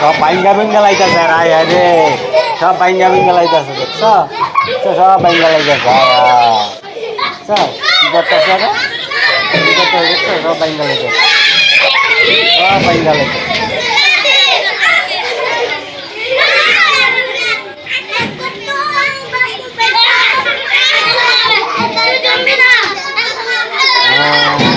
সব বাইঙ্গা বেঙ্গা লাইতেছে, রায়, হায় রে। সব বাইঙ্গা বেঙ্গা লাইতেছে, দেখছ? সব বাইঙ্গা লাইতেছে সব কি করতেছে আরে কি সব বাইঙ্গা লাইতেছে। Wow.